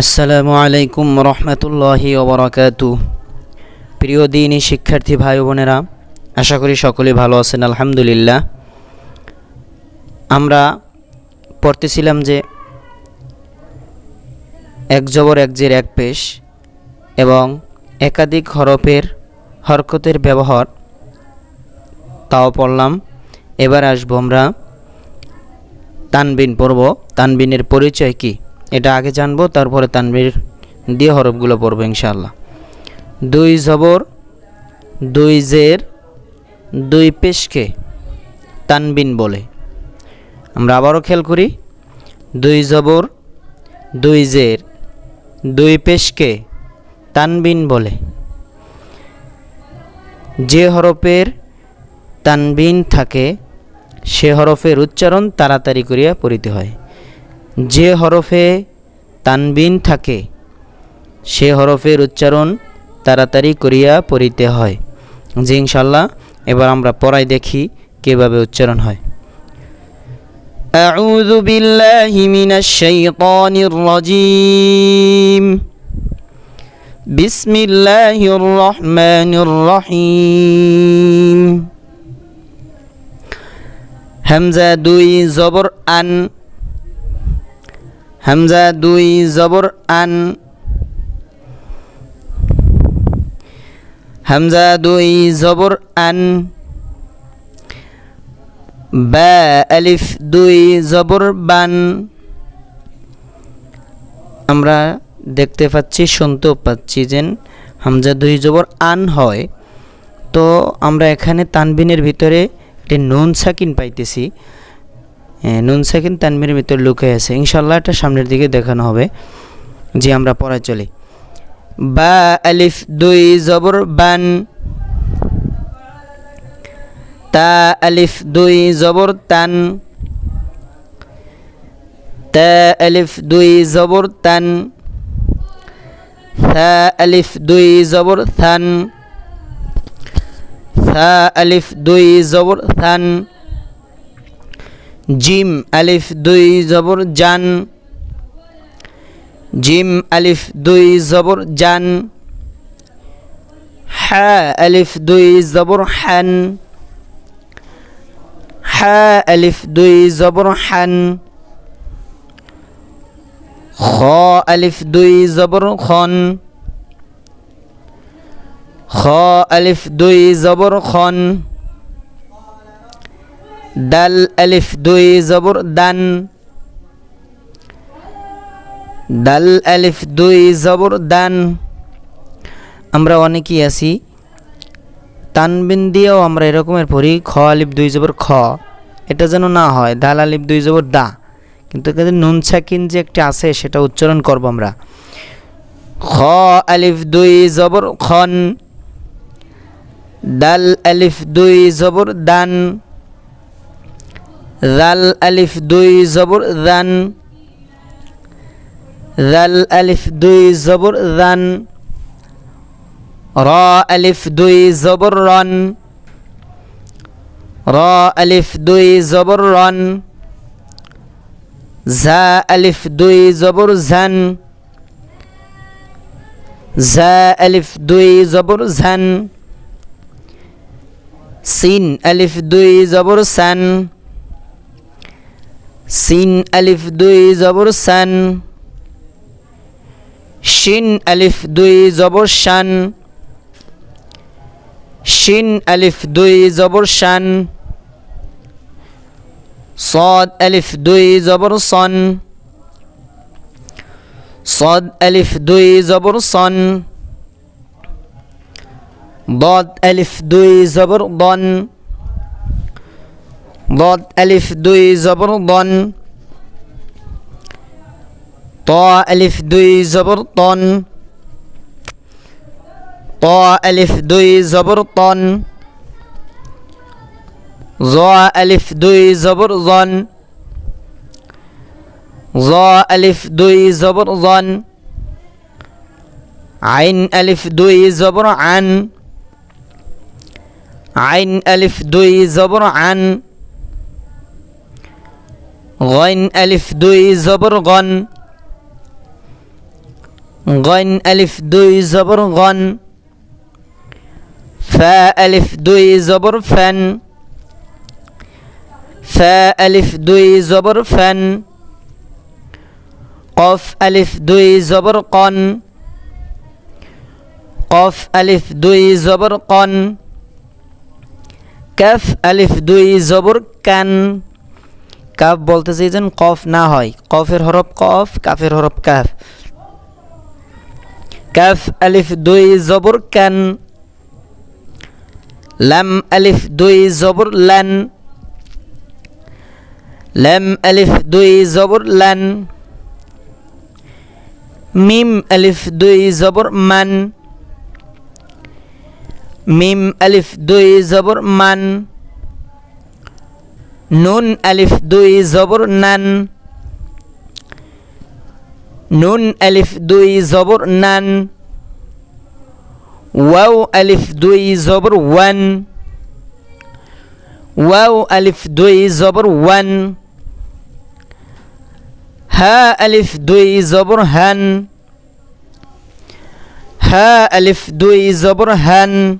আসসালামু আলাইকুম রহমতুল্লাহি ওবরাকাতু প্রিয় দিনী শিক্ষার্থী ভাই বোনেরা, আশা করি সকলে ভালো আছেন, আলহামদুলিল্লাহ। আমরা পড়তেছিলাম যে এক জবর, এক জের, এক পেশ এবং একাধিক হরফের হরকতের ব্যবহার তাও পড়লাম। এবার আসব আমরা তানবিন পড়ব। তানবিনের পরিচয় কি? এটা আগে জানব, তারপরে তানবির দিয়ে হরফগুলো পড়ব ইনশাআল্লাহ। দুই জবর, দুই জের, দুই পেশকে তানবিন বলে। আমরা আবারও খেয়াল করি, দুই জবর, দুই জের, দুই পেশকে তানবিন বলে। যে হরফের তানবিন থাকে, সে হরফের উচ্চারণ তাড়াতাড়ি করিয়া পড়িতে হয়। যে হরফে তানবিন থাকে সে হরফের উচ্চারণ তাড়াতাড়ি করিয়া পড়িতে হয় জি ইনশাল্লাহ এবার আমরা পড়াই দেখি কিভাবে উচ্চারণ হয় أعوذ بالله من الشيطان الرجيم بسم الله الرحمن الرحيم হামজা দুই জবর আন হামজা দুই, জবর আন। হামজা দুই, জবর আন। বা, আলিফ দুই, জবর বান। আমরা দেখতে পাচ্ছি, শুনতেও পাচ্ছি যে হামজা দুই, জবর আন হয়। তো আমরা এখানে তানবিনের ভিতরে একটি নুন সাকিন পাইতেছি। নুন সাকিন তানবিনের ভিতরে লুকে আছে। ইনশাল্লাহ এটা সামনের দিকে দেখানো হবে যে আমরা পড়ায় চলি। বা আলিফ দুই, জবর বান। তা আলিফ দুই, জবর তান। তা আলিফ দুই, জবর তান। থা আলিফ দুই, জবর থান। থা আলিফ দুই, জবর থান। জিম, আলিফ, দুই, জবর, জান। জিম, আলিফ, দুই, জবর, জান। হা, আলিফ, দুই, জবর, হান। হা, আলিফ, দুই, জবর, হান। খ, আলিফ, দুই, জবর, খন। খ, আলিফ, দুই, জবর, খন। দাল আলিফ, দুই, জবর, দান। দাল আলিফ, দুই, জবর, দান। আমরা অনেকেই আছি। তানবিন দিয়েও আমরা এরকমের পড়ি, খ, আলিফ, দুই, জবর, খ। এটা যেন না হয় দাল আলিফ, দুই, জবর, দা। কিন্তু এখানে নুন ছাকিন যে একটি আছে, সেটা উচ্চারণ করব আমরা। খ, আলিফ, দুই, জবর, খন। দাল আলিফ, দুই, জবর, দান। জাল আলিফ দুই জবর দান জাল আলিফ দুই জবর দান র আলিফ দুই জবর রন র আলিফ দুই জবর রন ঝা আলিফ দুই জবর ঝান ঝা আলিফ দুই জবর ঝান সিন আলিফ দুই জবর সান সিন আলিফ দুই জবর সান শিন আলিফ দুই জবর শান শিন আলিফ দুই জবর শান صاد ألف দুই জবর সন صاد ألف দুই জবর সন ضاد ألف দুই জবর ضن ضاد ألف دوي زبر ضن طا ألف دوي زبر طن طا ألف دوي زبر طن ظا ألف دوي زبر ظن ظا ألف دوي زبر ظن عين ألف دوي زبر عن. عين ألف دوي زبر عن. গইন আলিফ দুই জবর গন গন আলিফ দুই জবর গন ফা আলিফ দুই জবর ফ্যান ফা আলিফ দুই জবর ফ্যান কফ আলিফ দুই জবর কন কফ আলিফ দুই জবর কন ক্যাফ আলিফ দুই জবর কান কাফ বলতে চাইছেন কফ না হয়। কফের হরফ কফ, কাফের হরফ কাফ। কাফ, আলিফ, দুই, জবর, কান। লাম, আলিফ, দুই, জবর, লান। লাম, আলিফ, দুই, জবর, লান। মিম, আলিফ, দুই, জবর, মান। মিম, আলিফ, দুই, জবর, মান। নুন, আলিফ, দুই, জবর, নান। নুন, আলিফ, দুই, জবর, নান। ওয়াও, আলিফ, দুই, জবর, ওয়ান। ওয়াও, আলিফ, দুই, জবর, ওয়ান। হা, আলিফ, দুই, জবর, হান। হা, আলিফ, দুই, জবর, হান।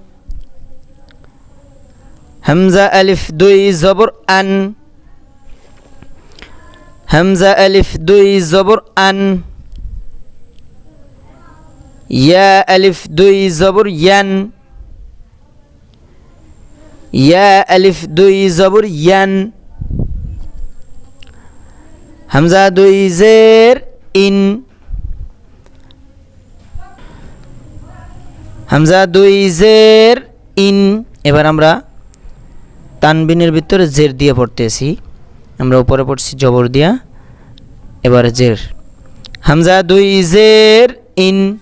হামজা আলিফ দুই জবর আন। হামজা আলিফ দুই জবর আন। ইয়া আলিফ দুই জবর ইয়ান। ইয়া আলিফ দুই জবর ইয়ান। হামজা দুই জের ইন। হামজা দুই জের ইন। এবার আমরা তানবিনের ভিতরে জের দিয়ে পড়তেছি। আমরা উপরে পড়ছি জবর দিয়া, এবারে জের। হামজা দুই জের, ইন।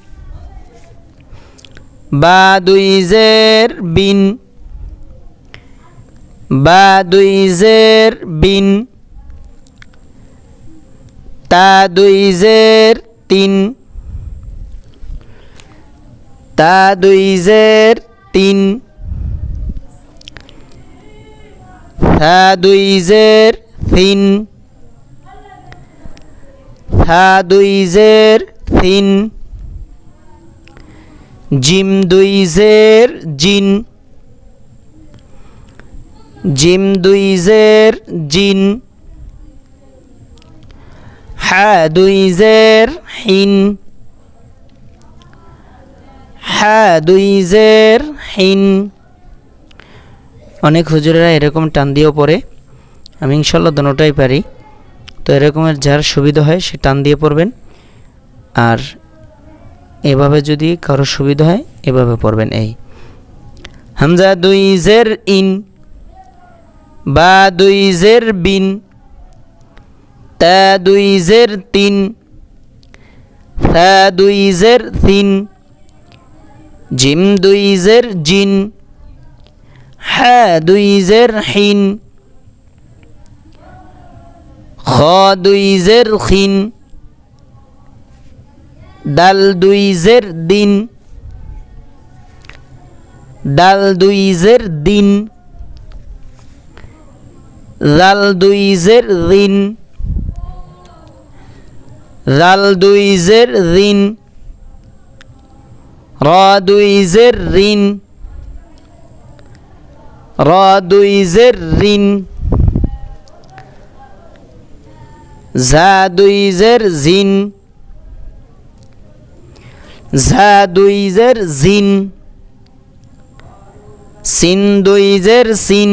বা দুই জের, বিন। বা দুই জের, বিন। তা দুই জের, তিন। তা দুই জের, তিন। থা দুই জের থিন থা দুই থিন জিম দুই জের জিন। জিম দুই জের জিন। হা দুই জের হিন। হা দুই জের হিন। অনেক হুজুরেরা এরকম টান দিয়েও পড়ে। আমি ইনশাল্লাহ দোনোটাই পারি। তো এরকমের যার সুবিধা হয় সে টান দিয়ে পড়বেন। আর এভাবে যদি কারও সুবিধা হয়, এভাবে পড়বেন এই। হামজা দুই জের ইন, বা দুই জের বিন, তা দুই জের তিন দুই জের তিন, জিম দুই জের জিন। হা দুই জের হিন খ, দুই জের খিন। দাল, দুই দিন। দাল, দুই জের দিন। জাল দুই জের দিন। জাল দুই জের দিন। র, দুই জের ঋণ। র দুই জের ঋণ ঝা দুই জের জিন ঝা দুই জের জিন সিন দুই জের সিন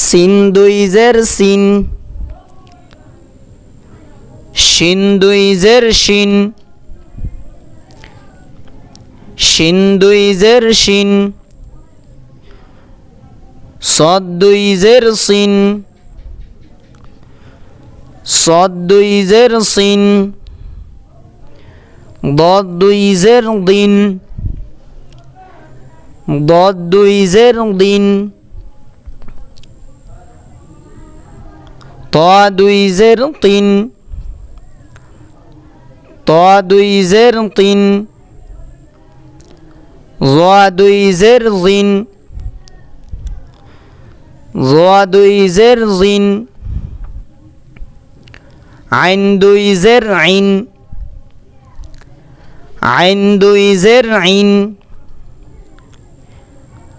সিন দুই জের সিন শিন দুই জের শিন শিন সদ দুই জের সিন। সদ দুই জের সিন। দদ দুই জের দিন। দদ দুই জের দিন। ত দুই জের তিন। ত দুই জের তিন। জ দুই জের জিন জ দুই জের জিন। আইন দুই জের আইন। আইন দুই জের আইন।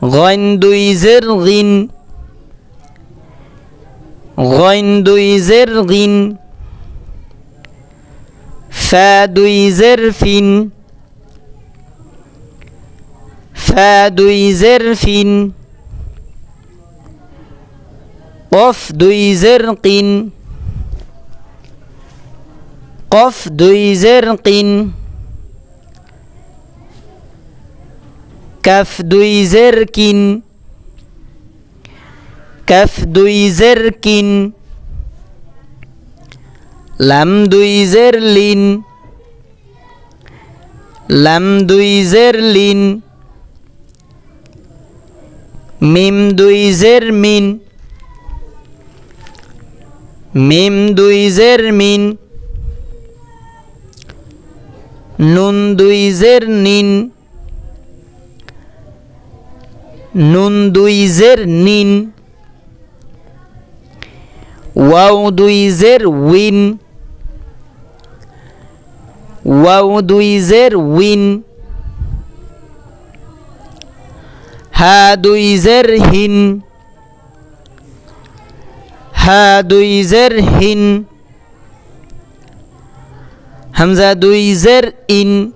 গইন দুই জের গিন। গইন দুই জের গিন। ফা দুই জের ফিন। ফা দুই জের ফিন। কফ দুই জের কিন। কফ দুই জের কিন। কাফ দুই জের কিন। কাফ দুই জের কিন। লাম দুই জের লিন। লাম দুই জের লিন। মিম দুই জের মিন। মিম দুই জের মিন, নুন দুই জের নিন, নুন দুই জের নিন, ওয়াও দুই জের উইন, ওয়াও দুই জের উইন, হা দুই জের হিন। হা দুই জের হিন। হামজা দুই জের ইন।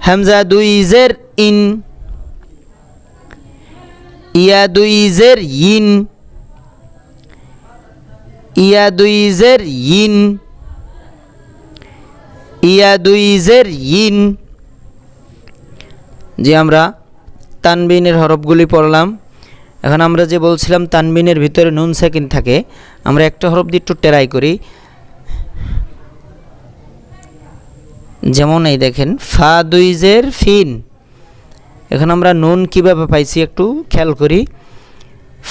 হামজা দুই জের ইন। ইয়া দুই জের ইন। ইয়া দুই জের ইন। ইয়া দুই জের ইন। যে আমরা তানবিনের হরফগুলি পড়লাম। এখন আমরা যে বলছিলাম তানবিনের ভিতরে নুন সেকেন্ড থাকে, আমরা একটা হরফ দিয়ে একটু টেরাই করি। যেমন এই দেখেন, ফা দুইজের ফিন। এখন আমরা নুন কীভাবে পাইছি একটু খেয়াল করি।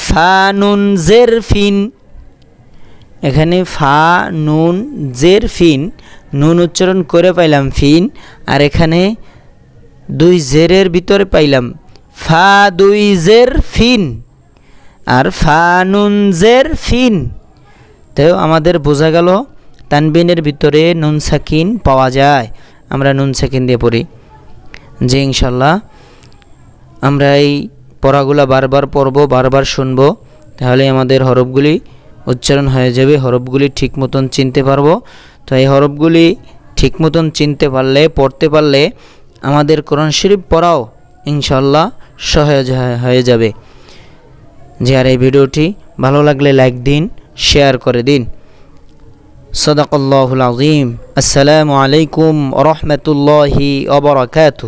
ফা নুন জের ফিন। এখানে ফা নুন জের ফিন। নুন উচ্চারণ করে পাইলাম ফিন, আর এখানে দুই জেরের ভিতরে পাইলাম। ফা দুই জের ফিন। আর ফা নুন জের ফিন। তো আমাদের বোঝা গেল, তানবিনের ভিতরে নুন সাকিন পাওয়া যায়। আমরা নুন সাকিন দিয়ে পড়ি। যে ইনশাল্লাহ। আমরা এই পড়াগুলো বারবার পড়ব, বারবার শুনব। তাহলে আমাদের হরফগুলি উচ্চারণ হয়ে যাবে, হরফগুলি ঠিক মতন চিনতে পারব। তো এই হরফগুলি ঠিক মতন চিনতে পারলে, পড়তে পারলে আমাদের কোরআন শরীফ পড়াও, ইনশাল্লাহ সহজ হয়ে যাবে। যে আর এই ভিডিওটি ভালো লাগলে লাইক দিন শেয়ার করে দিন। সদাকল্লাহুল আজিম আসসালামু আলাইকুম রহমতুল্লাহি অবরাকাতু